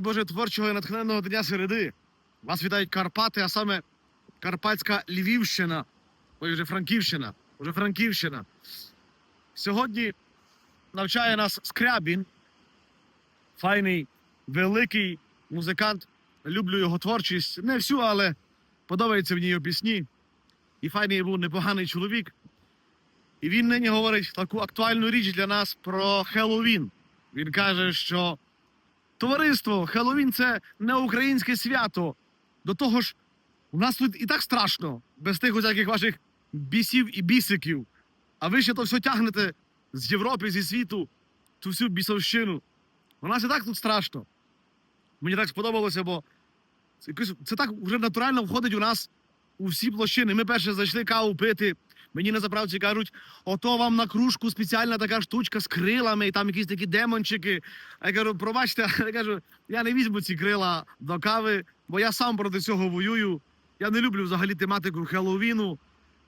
Боже творчого і натхненного дня середи. Вас вітають Карпати, а саме Карпатська Львівщина. Ой, вже Франківщина. Вже Франківщина. Сьогодні навчає нас Скрябін. Файний, великий музикант. Люблю його творчість. Не всю, але подобаються в ній його пісні. І файний був непоганий чоловік. І він нині говорить таку актуальну річ для нас про Хеллоуін. Він каже, що товариство, Хеллоуін це не українське свято. До того ж, у нас тут і так страшно, без тих усяких ваших бісів і бісиків. А ви ще то все тягнете з Європи, зі світу, ту всю бісовщину. У нас і так тут страшно. Мені так сподобалося, бо це, так вже натурально входить у нас у всі площини. Ми перше зайшли каву пити. Мені на заправці кажуть, ото вам на кружку спеціальна така штучка з крилами, і там якісь такі демончики. А я кажу, пробачте, я кажу, я не візьму ці крила до кави, бо я сам проти цього воюю. Я не люблю взагалі тематику Хеллоуіну,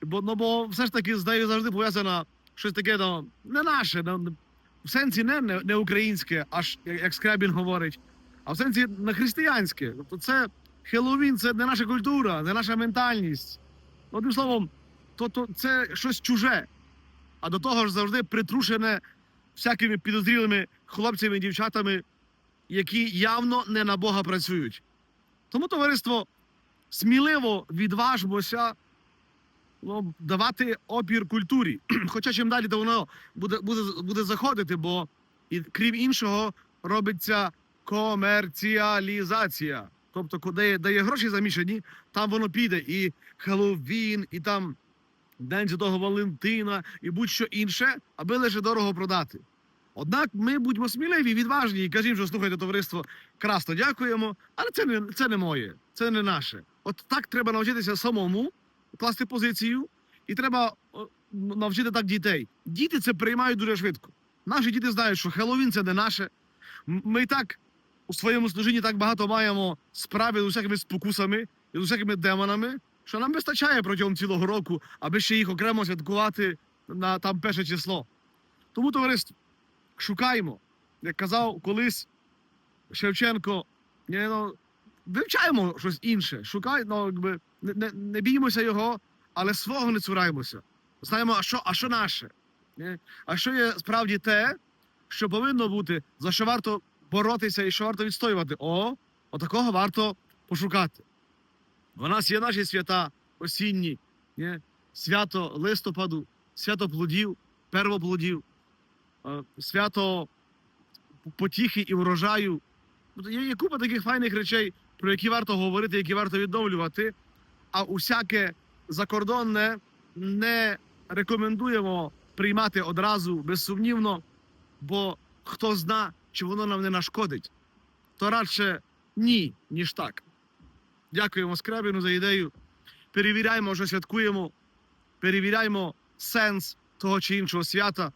бо, ну, бо все ж таки з нею завжди пов'язано щось таке ну, не наше, ну, в сенсі не, не, українське, аж як Скрябін говорить, а в сенсі не християнське. Тобто це Хеллоуін це не наша культура, не наша ментальність. Одним словом, то, то це щось чуже. А до того ж завжди притрушене всякими підозрілими хлопцями і дівчатами, які явно не на Бога працюють. Тому товариство сміливо відважимося ну, давати опір культурі. Хоча чим далі, то воно буде, буде, буде заходити, бо і, крім іншого, робиться комерціалізація. Тобто, де, де є гроші замішані, там воно піде. І Хеллоуін, і там День Святого Валентина, і будь-що інше, аби лише дорого продати. Однак ми будьмо сміливі, відважні і кажімо, що слухайте, товариство, красно дякуємо, але це не, це не моє, це не наше. От так треба навчитися самому класти позицію, і треба навчити так дітей. Діти це приймають дуже швидко. Наші діти знають, що Хеллоуін це не наше. Ми так у своєму служінні так багато маємо справи з усякими спокусами і з усякими демонами, що нам вистачає протягом цілого року, аби ще їх окремо святкувати на там перше число. Тому, товариство, шукаємо, як казав колись Шевченко, ну, вивчаємо щось інше. Шукай, ну, якби, не, не, не біймося його, але свого не цураємося. Знаємо, а що, а що наше? А що є справді те, що повинно бути, за що варто боротися і що варто відстоювати? О, отакого варто пошукати. У нас є наші свята осінні, ні? свято листопаду, свято плодів, первоплодів, е, свято потіхи і врожаю. Є, є купа таких файних речей, про які варто говорити, які варто відновлювати. А усяке закордонне не рекомендуємо приймати одразу безсумнівно, бо хто зна, чи воно нам не нашкодить, то радше ні, ніж так. Дякуємо Скрябіну за ідею. Перевіряємо, що святкуємо, перевіряємо сенс того чи іншого свята.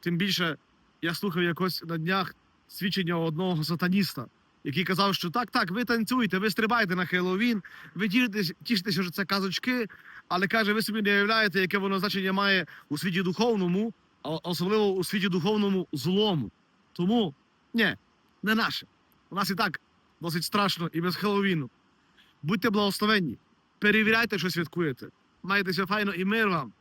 Тим більше я слухав якось на днях свідчення одного сатаніста, який казав, що так, так, ви танцюєте, ви стрибаєте на Хеллоуін, ви тішитесь, тішитеся, що це казочки, але каже, ви собі не уявляєте, яке воно значення має у світі духовному, а особливо у світі духовному злому. Тому ні, не наше. У нас і так досить страшно і без Хеллоуіну. Будьте благословенні, перевіряйте, що святкуєте. Майтеся файно і мир вам.